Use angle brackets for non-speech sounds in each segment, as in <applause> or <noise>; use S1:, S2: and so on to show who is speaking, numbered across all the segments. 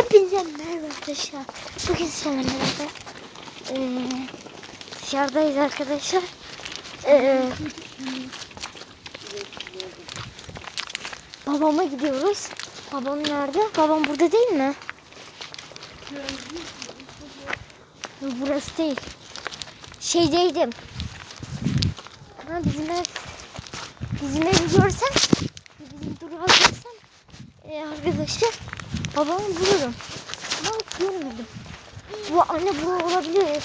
S1: Hepinize merhaba arkadaşlar. Bugün sizlerle beraber eee dışarıdayız arkadaşlar. Eee babama gidiyoruz. Babam nerede? Babam burada değil mi? Burası değil. Şeydeydim. Ha, bizim ev. Bizim evi görsen, bizim durağı görsen e, arkadaşlar babamı bulurum. Ama görmedim. Bu anne bu olabilir.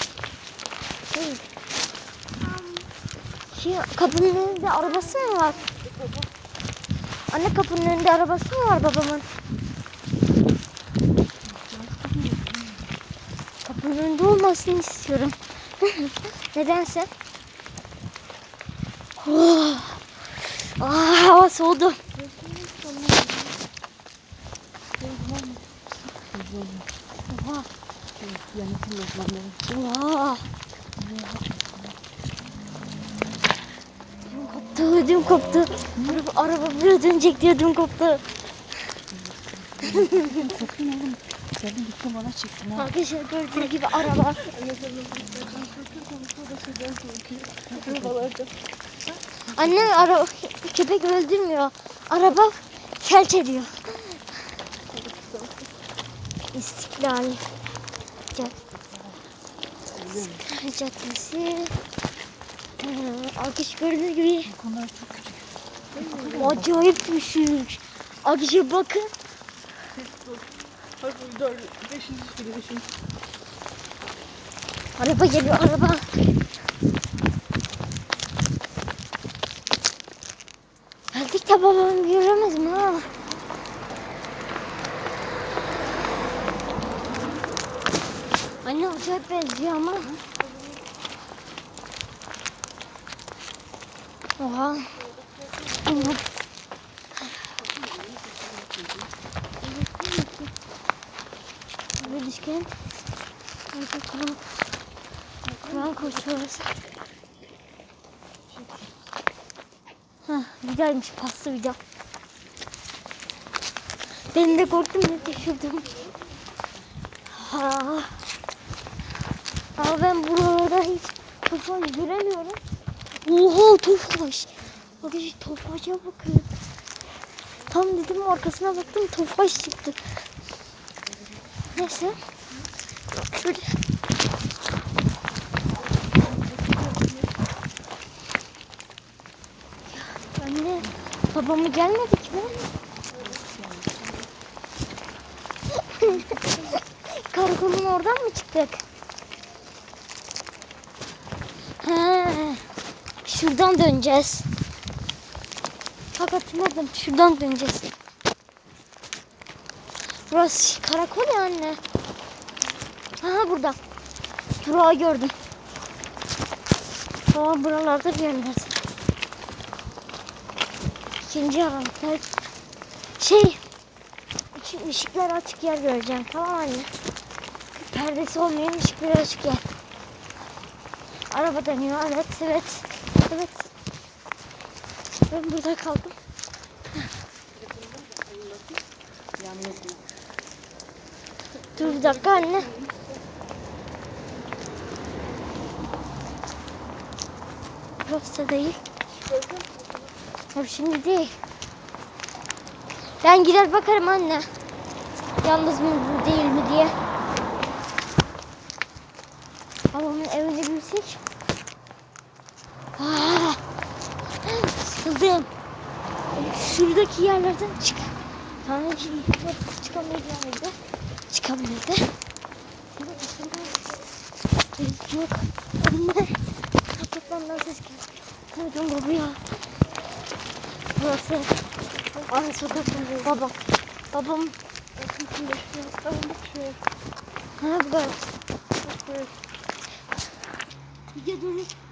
S1: Değil. Şey, kapının önünde arabası mı var? Anne kapının önünde arabası mı var babamın? Kapının önünde olmasını istiyorum. <laughs> Nedense. Oh. Aa, hava soğudu. Oha. Oha. Ödüm koptu, ödüm koptu. Araba, araba buraya dönecek diye ödüm koptu.
S2: Sakın oğlum. Sen gittin bana çektin ha.
S1: Arkadaşlar gördüğünüz gibi araba. Annem araba, köpek öldürmüyor. Araba felç ediyor. İstiklal. İstiklal Caddesi. Arkadaş gördüğünüz gibi acayip düşük. Arkadaşlar bakın. Araba geliyor araba. Geldik de babamı göremedim ha. Anne acayip benziyor ama. Oha. Düşken. Arka kalan. Kur'an kursu orası. Hah, vidaymış paslı vida. Ben de korktum ne düşürdüm. Ha. Ama ben buralarda hiç tofaş göremiyorum. Oha tofaş. Arkadaşlar tofaşa bakın. Tam dedim arkasına baktım tofaş çıktı. Neyse. Şöyle. Anne, babamı gelmedik mi? <laughs> Karakolun oradan mı çıktık? Şuradan döneceğiz. Bak hatırladım, şuradan döneceğiz. Burası karakol ya anne. Aha burada. Durağı gördüm. Aa, buralarda bir yerlerde. İkinci aralıkta şey için ışıklar açık yer göreceğim tamam anne. Perdesi olmayan ışıklar açık yer. Araba dönüyor evet evet evet. Ben burada kaldım. Dur bir dakika anne. Burası değil. Tabii şimdi değil. Ben gider bakarım anne. Yalnız mı değil mi diye. Babamın girsek. Aa, sıkıldım. Şuradaki yerlerden çık. Tanrıcı çıkamayacağım evde. Çıkabilirdi. Yok. Anne. Kapatmandan ses geldi. Duydum baba ya. Burası. Ana sokak Babam. Babam. Ha bu kadar. Ya dur.